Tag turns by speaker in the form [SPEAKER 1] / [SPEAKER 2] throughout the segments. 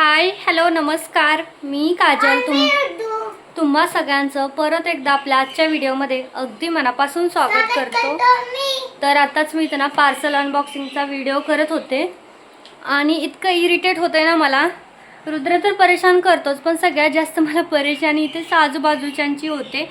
[SPEAKER 1] Hi hello नमस्कार. मी काजल. तुम तुम्हा सगळ्यांचं परत एकदा आपल्या आजच्या व्हिडिओमध्ये अगदी मनापासून स्वागत करतो. तर आताच मी त्यांना पार्सल अनबॉक्सिंगचा व्हिडिओ करत होते. आणि इतकं इरिटेट होतंय ना मला. रुद्र तर परेशान करतोच पण सगळ्यात जास्त मला परेशानी इथे आजूबाजूच्यांची होते.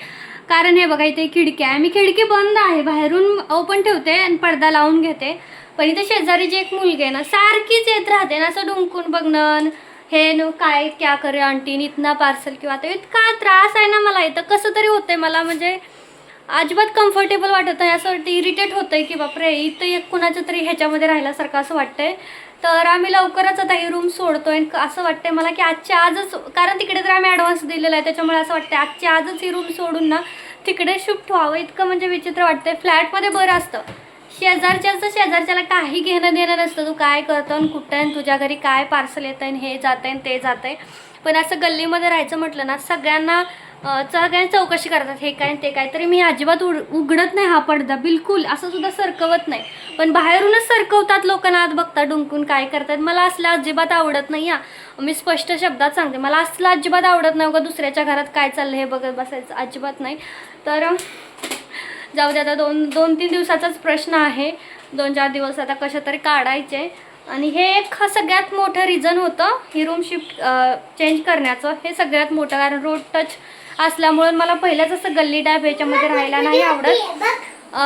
[SPEAKER 1] कारण हे बघा इथे खिडकी आहे. मी खिडकी बंद आहे. बाहेरून ओपन ठेवते आणि पडदा लावून घेते. पण इथे शेजारी जी एक मुलगी आहे ना सारखीच येत राहते ना असं डुंकून बघणं हे न काय क्या करे आंटीन इतना पार्सल किंवा आता इतका त्रास आहे ना मला इथं. कसं तरी होतंय मला म्हणजे अजिबात कम्फर्टेबल वाटत नाही. असं वाटतं इरिटेट आहे की बापरे इथं एक कुणाच्या तरी ह्याच्यामध्ये राहिल्यासारखं असं वाटतंय. तर आम्ही लवकरच आता ही रूम सोडतोय आणि असं वाटतंय मला की आजच्या आजच कारण तिकडे तर आम्ही ॲडव्हान्स दिलेला आहे. त्याच्यामुळे असं वाटतंय आजच्या आजच ही रूम सोडून ना तिकडे शिफ्ट व्हावं. इतकं म्हणजे विचित्र वाटतंय. फ्लॅटमध्ये बरं असतं. शेजारच्याचं शेजारच्याला काही घेणं देणं नसतं. तू काय करतो आणि कुठं आहे आणि तुझ्या घरी काय पार्सल येतं आणि हे जातं आहे ते जातं आहे पण असं गल्लीमध्ये राहायचं म्हटलं ना सगळ्यांना अं, सगळ्यांनी चौकशी करतात. हे काय ते काय. तरी मी अजिबात उड उघडत नाही हा पडदा. बिलकुल असं सुद्धा सरकवत नाही. पण बाहेरूनच सरकवतात लोकांना आत बघता डुंकून काय करतात. मला असलं अजिबात आवडत नाही हा. मी स्पष्ट शब्दात सांगते. मला असलं अजिबात आवडत नाही का दुसऱ्याच्या घरात काय चाललं हे बघत बसायचं. अजिबात नाही. तर जाऊ दे आता दोन दोन तीन दिवसाचाच प्रश्न आहे. दोन चार दिवस आता कशा तरी काढायचे. आणि हे एक सगळ्यात मोठं रिझन होतं ही रूम शिफ्ट चेंज करण्याचं. हे सगळ्यात मोठं कारण रोड टच असल्यामुळे मला पहिल्याच असं गल्ली टाईप ह्याच्यामध्ये राहायला नाही आवडत.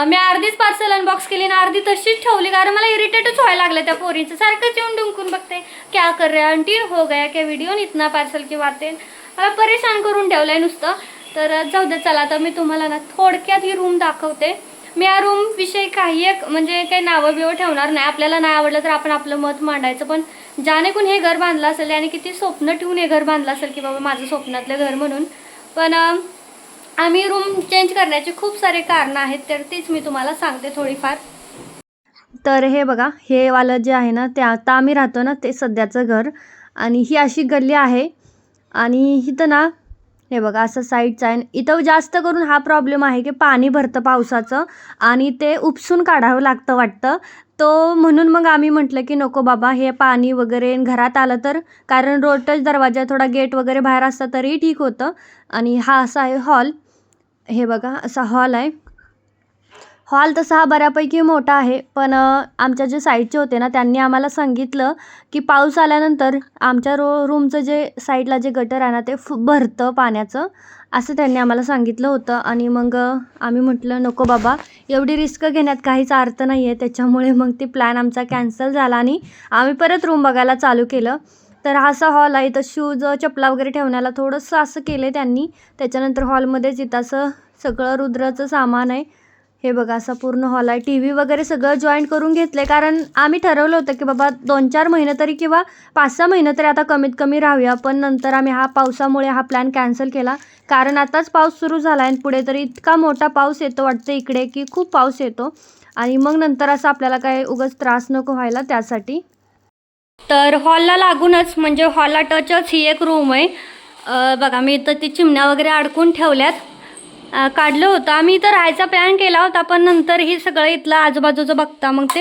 [SPEAKER 1] मी अर्धीच पार्सल अनबॉक्स केली आणि अर्धी तशीच ठेवली कारण मला इरिटेटच व्हायला लागलं त्या पोरीचं. सारखंच येऊन डुंकून बघते क्या कर रे आंटी हो, हो गया क्या? व्हिडिओ इतना पार्सल की ते मला परेशान करून ठेवलं आहे नुसतं. तर जाऊ दे चला आता मी तुम्हाला ना थोडक्यात ही रूम दाखवते. मी या रूम विषयी काही एक म्हणजे काही नावं बिवं ठेवणार नाही. आपल्याला नाही आवडलं तर आपण आपलं मत मांडायचं. पण जाणेकून हे घर बांधलं असेल आणि किती स्वप्न ठेवून हे घर बांधलं असेल की बाबा माझं स्वप्नातलं घर म्हणून. पण आम्ही रूम चेंज करण्याचे खूप सारे कारणं आहेत तर तीच मी तुम्हाला सांगते थोडीफार.
[SPEAKER 2] तर हे बघा हे वालं जे आहे ना ते आता आम्ही राहतो ना ते सध्याचं घर. आणि ही अशी गल्ली आहे. आणि इथं ना हे बघा असं साईडचं आहे. इथं जास्त करून हा प्रॉब्लेम आहे की पाणी भरतं पावसाचं आणि ते उपसून काढावं लागतं वाटतं. तो म्हणून मग आम्ही म्हटलं की नको बाबा हे पाणी वगैरे घरात आलं तर कारण रोटच दरवाजा थोडा गेट वगैरे बाहेर असता तरी ठीक होतं. आणि हा असा आहे हॉल हे बघा असा हॉल आहे. हॉल तसा हा बऱ्यापैकी मोठा आहे पण आमच्या जे साईडचे होते ना त्यांनी आम्हाला सांगितलं की पाऊस आल्यानंतर आमच्या रो रूमचं जे साईडला जे गटर आहे ना ते फु भरतं पाण्याचं असं त्यांनी आम्हाला सांगितलं होतं. आणि मग आम्ही म्हटलं नको बाबा एवढी रिस्क घेण्यात काहीच अर्थ नाही आहे त्याच्यामुळे मग ते प्लॅन आमचा कॅन्सल झाला आणि आम्ही परत रूम बघायला चालू केलं. तर हा असा हॉल आहे तर शूज चपला वगैरे ठेवण्याला थोडंसं असं केलं आहे त्यांनी. त्याच्यानंतर हॉलमध्येच इथं असं सगळं रुद्राचं सामान आहे. हे बघा असा पूर्ण हॉल आहे. टी व्ही वगैरे सगळं जॉईंट करून घेतलं आहे कारण आम्ही ठरवलं होतं की बाबा दोन चार महिने तरी किंवा पाच सहा महिने तरी आता कमीत कमी राहूया. पण नंतर आम्ही हा पावसामुळे हा प्लॅन कॅन्सल केला. कारण आताच पाऊस सुरू झाला आहे आणि पुढे तरी इतका मोठा पाऊस येतो वाटतं इकडे की खूप पाऊस येतो. आणि मग नंतर असं आपल्याला काय उगाच त्रास नको व्हायला त्यासाठी.
[SPEAKER 1] तर हॉलला लागूनच म्हणजे हॉलला टचच ही एक रूम आहे. बघा मी इथं ती चिमण्या वगैरे अडकून ठेवल्यात. काढलं होतं. आम्ही इथं राहायचा प्लॅन केला होता पण नंतर हे सगळं इथलं आजूबाजूचं बघता मग ते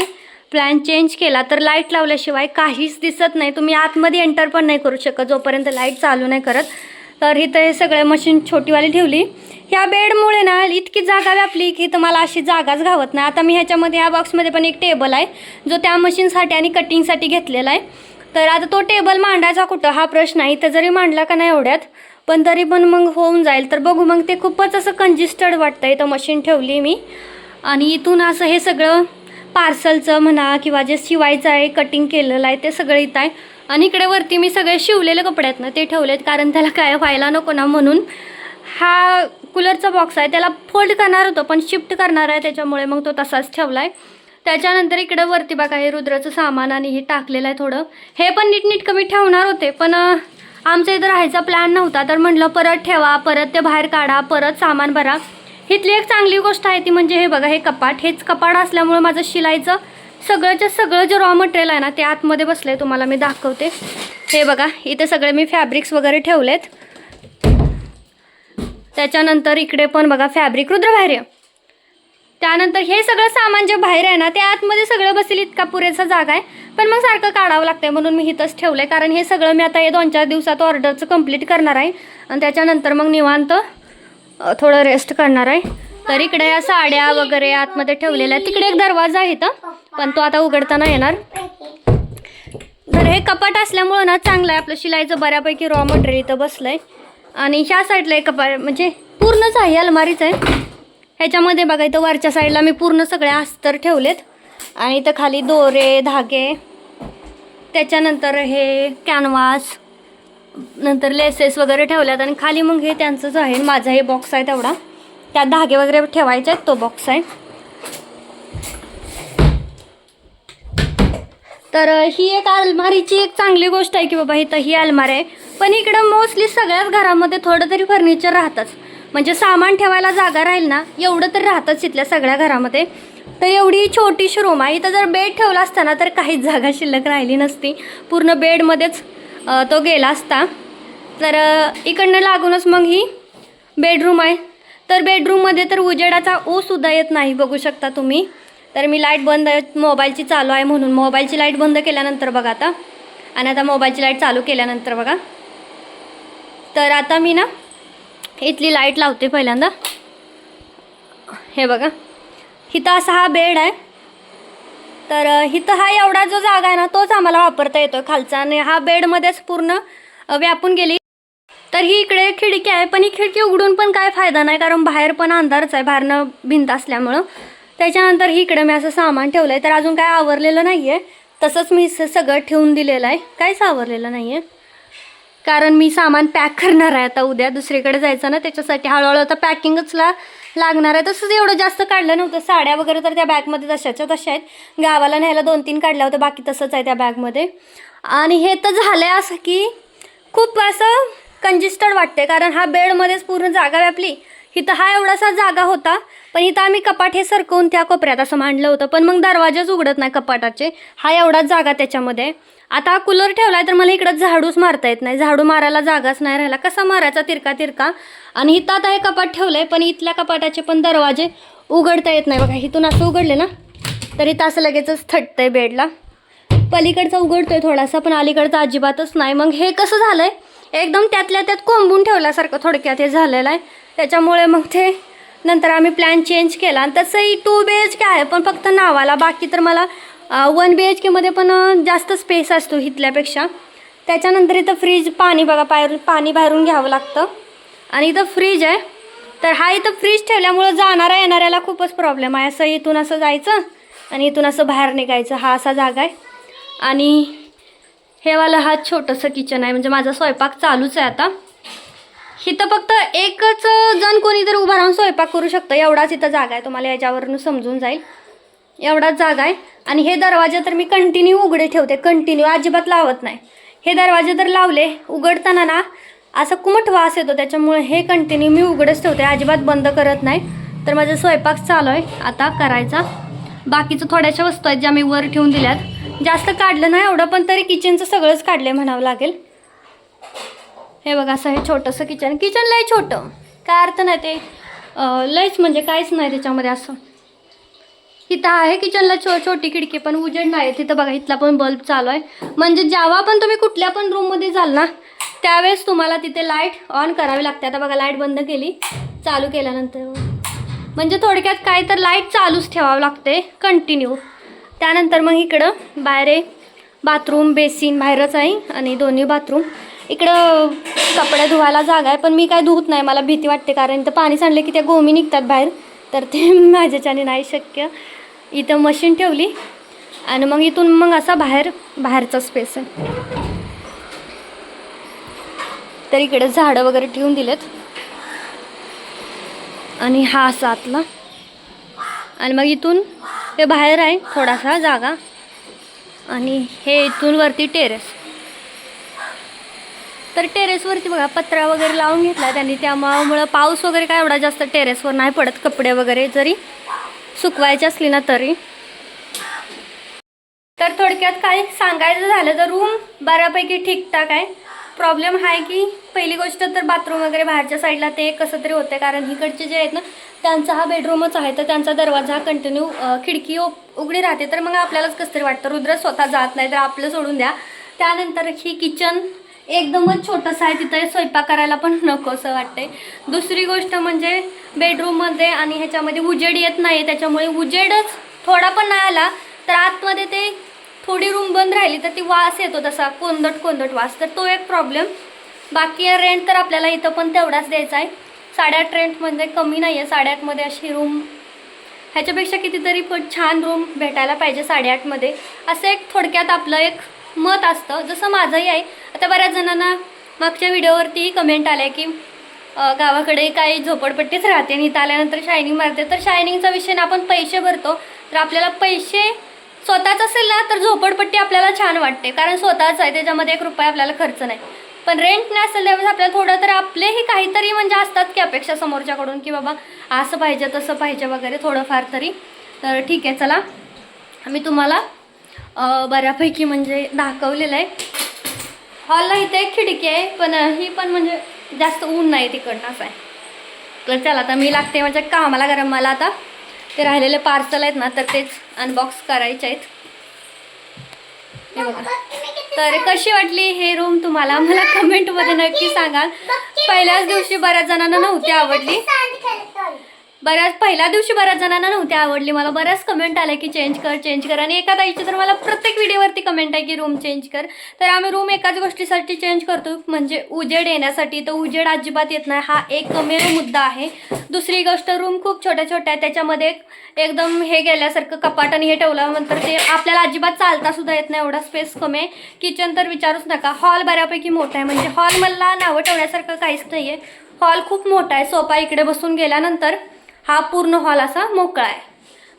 [SPEAKER 1] प्लॅन चेंज केला. तर लाइट लावल्याशिवाय काहीच दिसत नाही. तुम्ही आतमध्ये एंटर पण नाही करू शकत जोपर्यंत लाइट चालू नाही करत. तर इथं हे सगळे मशीन छोटीवाली ठेवली. ह्या बेडमुळे ना इतकी जागा व्यापली की तुम्हाला अशी जागाच घावत नाही. आता मी ह्याच्यामध्ये ह्या बॉक्समध्ये पण एक टेबल आहे जो त्या मशीनसाठी आणि कटिंगसाठी घेतलेला आहे. तर आता तो टेबल मांडायचा कुठं? हा प्रश्न आहे. इथं जरी मांडला का नाही एवढ्यात पण तरी पण मग होऊन जाईल. तर बघू मग ते खूपच असं कंजिस्टड वाटतं आहे इथं मशीन ठेवली मी. आणि इथून असं हे सगळं पार्सलचं म्हणा किंवा जे शिवायचं आहे कटिंग केलेलं आहे ते सगळं इथं आहे. आणि इकडे वरती मी सगळे शिवलेले कपडे आहेत ना ते ठेवलेत. कारण त्याला काय व्हायला नको ना म्हणून. हा कूलरचा बॉक्स आहे. त्याला फोल्ड करणार होतो पण शिफ्ट करणार आहे. त्याच्यामुळे मग तो तसाच ठेवला आहे त्याच्यानंतर इकडं वरती बघा हे रुद्राचं सामान आणि हे टाकलेलं आहे थोडं. हे पण नीटनीट कमी ठेवणार होते पण आमचा इथं राहायचा प्लॅन नव्हता तर म्हटलं परत ठेवा परत ते बाहेर काढा परत सामान भरा. इथली एक चांगली गोष्ट आहे ती म्हणजे हे बघा हे कपाट. हेच कपाट असल्यामुळे माझं शिलाईचं सगळंच्या सगळं जे रॉ मटेरियल आहे ना ते आतमध्ये बसलं आहे तुम्हाला मी दाखवते. हे बघा इथे सगळे मी फॅब्रिक्स वगैरे ठेवलेत. त्याच्यानंतर इकडे पण बघा फॅब्रिक रुद्र बाहेर त्यानंतर हे सगळं सामान जे बाहेर आहे ना ते आतमध्ये सगळं बसेल इतका पुरेसा जागा आहे. पण मग सारखं काढावं लागतंय म्हणून मी इथंच ठेवलं आहे कारण हे सगळं मी आता हे दोन चार दिवसात ऑर्डरचं कंप्लीट करणार आहे. आणि त्याच्यानंतर मग निवांत थोडं रेस्ट करणार आहे. तर इकडे या साड्या वगैरे आतमध्ये ठेवलेल्या आहेत. तिकडे एक दरवाजा आहे तर पण तो आता उघडताना येणार. तर हे कपाट असल्यामुळं ना चांगलं आहे. आपलं शिलाईचं बऱ्यापैकी रॉ मटेरियल इथं बसलं आहे आणि ह्या साईडला एक कपाट म्हणजे पूर्णच आहे अलमारीच आहे. ह्याच्यामध्ये बघा इथं वरच्या साईडला मी पूर्ण सगळे अस्तर ठेवलेत. आणि इथं खाली दोरे धागे त्याच्यानंतर हे कॅनव्हास नंतर लेसेस वगैरे ठेवल्यात. आणि खाली मग हे त्यांचंच आहे माझा हे बॉक्स आहे तेवढा. त्यात धागे वगैरे ठेवायचे आहेत तो बॉक्स आहे. तर ही एक अलमारीची एक चांगली गोष्ट आहे की बाबा इथं ही अलमारी आहे. पण इकडं मोस्टली सगळ्याच घरामध्ये थोडं तरी फर्निचर राहतंच. म्हणजे सामान ठेवायला जागा राहील ना एवढं तर राहतंच इथल्या सगळ्या घरामध्ये. तर एवढी छोटीशी रूम आहे. इथं जर बेड ठेवला असता ना तर काहीच जागा शिल्लक राहिली नसती. पूर्ण बेडमध्येच तो गेला असता. तर इकडनं लागूनच मग ही बेडरूम आहे. तर बेडरूममध्ये तर उजेडाचा ओ येत नाही बघू शकता तुम्ही. तर मी लाइट बंद मोबाईलची चालू आहे म्हणून. मोबाईलची लाइट बंद केल्यानंतर बघा आता. आणि आता मोबाईलची लाइट चालू केल्यानंतर बघा. तर आता मी ना इथली लाइट लावते पहिल्यांदा. हे बघा. इथं असा हा बेड आहे. तर इथं हा एवढा जो जागा आहे ना तोच आम्हाला वापरता येतो खालचा. आणि हा बेडमध्येच पूर्ण व्यापून गेली. तर ही इकडे खिडकी आहे पण ही खिडकी उघडून पण काय फायदा नाही कारण बाहेर पण अंधारच आहे बाहेरनं भिंत असल्यामुळं. त्याच्यानंतर ही इकडे मी असं सामान ठेवलं आहे तर अजून काय आवरलेलं नाही आहे तसंच मी सगळं ठेवून दिलेलं आहे. काहीच आवरलेलं नाही आहे कारण मी सामान पॅक करणार आहे आता उद्या. दुसरीकडे जायचं ना त्याच्यासाठी. हळूहळू आता पॅकिंगच ला लागणार आहे. तसंच एवढं जास्त काढलं नव्हतं. साड्या वगैरे तर त्या बॅगमध्ये तशाच्या तशा आहेत. गावाला न्यायला दोन तीन काढल्या होत्या. बाकी तसंच आहे त्या बॅगमध्ये. आणि हे तर झालं आहे असं की खूप असं कंजिस्टड वाटते कारण हा बेडमध्येच पूर्ण जागा व्यापली. इथं हा एवढासा जागा होता पण इथं आम्ही कपाट हे सरकवून त्या कोपऱ्यात असं मांडलं होतं. पण मग दरवाजाच उघडत नाही कपाटाचे. हा एवढाच जागा त्याच्यामध्ये. आता कूलर कूलर ठेवलाय तर मला इकडं झाडूच मारता येत नाही. झाडू मारायला जागाच नाही राहिला. कसा मारायचा तिरका तिरका? आणि इथं आता हे कपाट ठेवलंय पण इथल्या कपाटाचे पण दरवाजे उघडता येत नाही. बघा इथून असं उघडले ना तर इथं असं लगेचच थटतंय बेडला. पलीकडचा उघडतोय थोडासा पण अलीकडचा अजिबातच नाही. मग हे कसं झालंय? एकदम त्यातल्या त्यात कोंबून ठेवल्यासारखं थोडक्यात हे झालेलं आहे. त्याच्यामुळे मग ते नंतर आम्ही प्लॅन चेंज केला. आणि तसंही टू बी एच के आहे पण फक्त नावाला. बाकी तर मला वन बी एच केमध्ये पण जास्त स्पेस असतो इथल्यापेक्षा. त्याच्यानंतर इथं फ्रीज पाणी बघा बाहेरून पाणी बाहेरून घ्यावं लागतं. आणि इथं फ्रीज आहे. तर हा इथं फ्रीज ठेवल्यामुळं जाणाऱ्या येणाऱ्याला खूपच प्रॉब्लेम आहे. असं इथून असं जायचं आणि इथून असं बाहेर निघायचं. हा असा जागा आहे. आणि हेवालं हा छोटंसं किचन आहे. म्हणजे माझा स्वयंपाक चालूच आहे आता. इथं फक्त एकच जण कोणीतरी उभा राहून स्वयंपाक करू शकतं. एवढाच इथं जागा आहे. तुम्हाला याच्यावरून समजून जाईल. एवढाच जागा आहे. आणि हे दरवाजे तर मी कंटिन्यू उघडे ठेवते. कंटिन्यू अजिबात लावत नाही. हे दरवाजे तर लावले. उघडताना ना असं कुमट वास येतो. त्याच्यामुळे हे कंटिन्यू मी उघडच ठेवते. अजिबात बंद करत नाही. तर माझा स्वयंपाक चालू आहे. आता करायचा. बाकीचं थोड्याशा वस्तू आहेत ज्या मी वर ठेवून दिल्यात. जास्त काढलं नाही एवढं पण तरी किचनचं सगळंच काढले म्हणावं लागेल. हे बघा असं हे छोटंसं किचन किचन लय छोटं. काय अर्थ नाही ते. लईच लयच म्हणजे काहीच नाही त्याच्यामध्ये असं. तिथं आहे किचनला छो छोटी खिडकी पण उजेड नाही. तिथं बघा इथला पण बल्ब चालू आहे. म्हणजे जेव्हा पण तुम्ही कुठल्या पण रूममध्ये जाल ना त्यावेळेस तुम्हाला तिथे लाइट ऑन करावी लागते. आता बघा लाइट बंद केली चालू केल्यानंतर. म्हणजे थोडक्यात काय तर लाइट चालूच ठेवावं लागते कंटिन्यू त्यानंतर मग इकडं बाहेर बाथरूम बेसिन बाहेरच आहे आणि दोन्ही बाथरूम इकडं कपडे धुवायला जागा आहे पण मी काय धुवत नाही. मला भीती वाटते कारण इथं पाणी सांडले की त्या गोमी निघतात बाहेर. तर ते माझ्याच्याने नाही शक्य. इथं मशीन ठेवली आणि मग इथून मग असा बाहेर बाहेरचा स्पेस आहे. तर इकडे झाडं वगैरे ठेवून दिलेत. आणि हा असा आतला. आणि मग इथून ते बाहेर आहे थोडासा जागा. आणि हे इथून वरती टेरेस तर टेरेसवरती बघा पत्रा वगैरे लावून घेतला त्यांनी. त्यामुळं पाऊस वगैरे काय एवढा जास्त टेरेसवर नाही पडत कपडे वगैरे जरी सुकवायचे असली ना तरी. तर थोडक्यात काय सांगायचं झालं तर रूम बऱ्यापैकी ठीकठाक आहे. प्रॉब्लेम आहे की पहिली गोष्ट तर बाथरूम वगैरे बाहेरच्या साईडला ते कसं तरी होते कारण इकडचे जे आहेत ना त्यांचा हा बेडरूमच आहे तर त्यांचा दरवाजा कंटिन्यू खिडकी ओ उघडी राहते. तर मग आपल्यालाच कसं तरी वाटतं रुद्र स्वतः जात नाही तर आपलं सोडून द्या. त्यानंतर ही किचन एकदमच छोटंसं आहे तिथं. स्वयंपाक करायला पण नको असं वाटतंय. दुसरी गोष्ट म्हणजे बेडरूममध्ये आणि ह्याच्यामध्ये उजेड येत नाही त्याच्यामुळे उजेडच थोडा पण नाही आला तर आतमध्ये ते थोडी रूम बंद राहिली तर ती वास येतो तसा. कोंदट कोंदट वास. तर तो एक प्रॉब्लेम बाकी रेंट तर आपल्याला इथं पण तेवढाच द्यायचा आहे. साडेआठ रेंटमध्ये कमी नाही आहे साडेआठमध्ये अशी रूम ह्याच्यापेक्षा कितीतरी पण छान रूम भेटायला पाहिजे साडेआठमध्ये असं एक थोडक्यात आपलं एक मत असतं. जसं माझंही आहे. आता बऱ्याच जणांना मागच्या व्हिडिओवरती कमेंट आल्या की गावाकडे काही झोपडपट्टीच राहते आणि इथं आल्यानंतर शायनिंग मारते. तर शायनिंगचा विषय आपण पैसे भरतो. तर आपल्याला पैसे स्वतःच असेल ना तर झोपडपट्टी आपल्याला छान वाटते. कारण स्वतःच आहे. त्याच्यामध्ये एक रुपया आपल्याला खर्च नाही. पण रेंट नाही असेल त्यावेळेस आपल्याला थोडं तर आपलेही काहीतरी म्हणजे असतात की अपेक्षा समोरच्याकडून की बाबा असं पाहिजे तसं पाहिजे वगैरे थोडंफार तरी. तर ठीक आहे चला. मी तुम्हाला बऱ्यापैकी म्हणजे दाखवलेलं आहे. हॉलला इथे एक खिडकी आहे पण ही पण म्हणजे जास्त ऊन नाही तिकडनं असं आहे. तर चला आता मी लागते म्हणजे कामाला गरम मला आता ते राहिलेले पार्सल आहेत ना तर तेच अनबॉक्स करायचे आहेत. हे बघा. तर कशी वाटली हे रूम तुम्हाला? मला कमेंटमध्ये नक्की सांगा. पहिल्याच दिवशी बऱ्याच जणांना नव्हती आवडली. बऱ्याच पहिल्या दिवशी बऱ्याच जणांना नव्हती आवडली. मला बऱ्याच कमेंट आल्या की चेंज कर चेंज कर. आणि एका ताईची तर मला प्रत्येक व्हिडिओवरती कमेंट आहे की रूम चेंज कर. तर आम्ही रूम एकाच गोष्टीसाठी चेंज करतो. म्हणजे उजेड येण्यासाठी. तर उजेड अजिबात येत नाही. हा एक कमेर मुद्दा आहे. दुसरी गोष्ट रूम खूप छोट्या छोट्या आहे त्याच्यामध्ये एकदम हे गेल्यासारखं कपाट आणि हे ठेवल्यानंतर ते आपल्याला अजिबात चालता सुद्धा येत नाही. एवढा स्पेस कमी आहे. किचन तर विचारूच नका. हॉल बऱ्यापैकी मोठा आहे. म्हणजे हॉल मला नावं ठेवण्यासारखं काहीच नाही आहे हॉल खूप मोठा आहे. सोपा इकडे बसून गेल्यानंतर हा पूर्ण हॉल असा मोकळा आहे.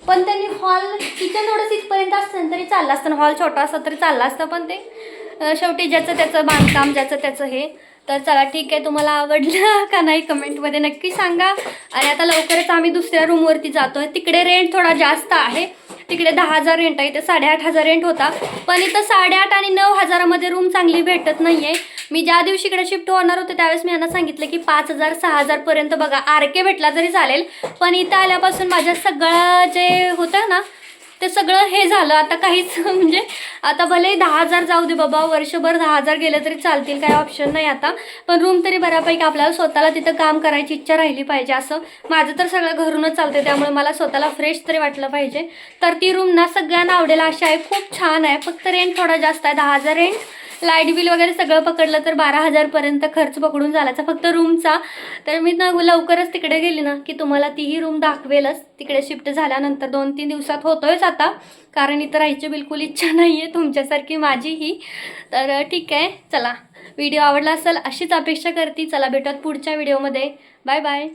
[SPEAKER 1] पण त्यांनी हॉल किचन थोडंसं इथपर्यंत असतं तरी चाललं असतं. हॉल छोटा असतं तरी चाललं असतं पण ते शेवटी ज्याचं त्याचं बांधकाम ज्याचं त्याचं हे तर चला ठीक आहे तुम्हाला आवडलं का नाही कमेंटमध्ये नक्की सांगा. आणि आता लवकरच आम्ही दुसऱ्या रूमवरती जातो आहे तिकडे रेंट थोडा जास्त आहे. तिकडे दहा हजार रेंट आहे. इथे साडेआठ हजार रेंट होता. पण इथं साडेआठ आणि नऊ हजारामध्ये रूम चांगली भेटत नाही आहे मी ज्या दिवशी इकडे शिफ्ट होणार होते त्यावेळेस मी यांना सांगितलं की पाच हजार सहा हजारपर्यंत बघा. आर के भेटला तरी चालेल. पण इथं आल्यापासून माझ्या सगळं जे होतं ना ते सगळं हे झालं. आता काहीच म्हणजे आता भले दहा हजार जाऊ दे बाबा वर्षभर दहा हजार गेले तरी चालतील काही ऑप्शन नाही आता. पण रूम तरी बऱ्यापैकी आपल्याला स्वतःला तिथं काम करायची इच्छा राहिली पाहिजे असं. माझं तर सगळं घरूनच चालते त्यामुळे मला स्वतःला फ्रेश तरी वाटलं पाहिजे. तर ती रूम ना सगळ्यांना आवडेल अशी आहे. खूप छान आहे. फक्त रेंट थोडा जास्त आहे. दहा हजार रेंट लाइट बिल वगैरे सगळं पकडलं तर बारा हजारपर्यंत खर्च पकडून झालाचा. फक्त रूमचा. तर मी ना लवकरच तिकडे गेली ना की तुम्हाला तीही रूम दाखवेलच. तिकडे शिफ्ट झाल्यानंतर दोन तीन दिवसात होतोयच आता. कारण इथं राहायची बिलकुल इच्छा नाही आहे तुमच्यासारखी माझीही. तर ठीक आहे चला. व्हिडिओ आवडला असेल अशीच अपेक्षा करते. चला भेटत पुढच्या व्हिडिओमध्ये. Bye bye.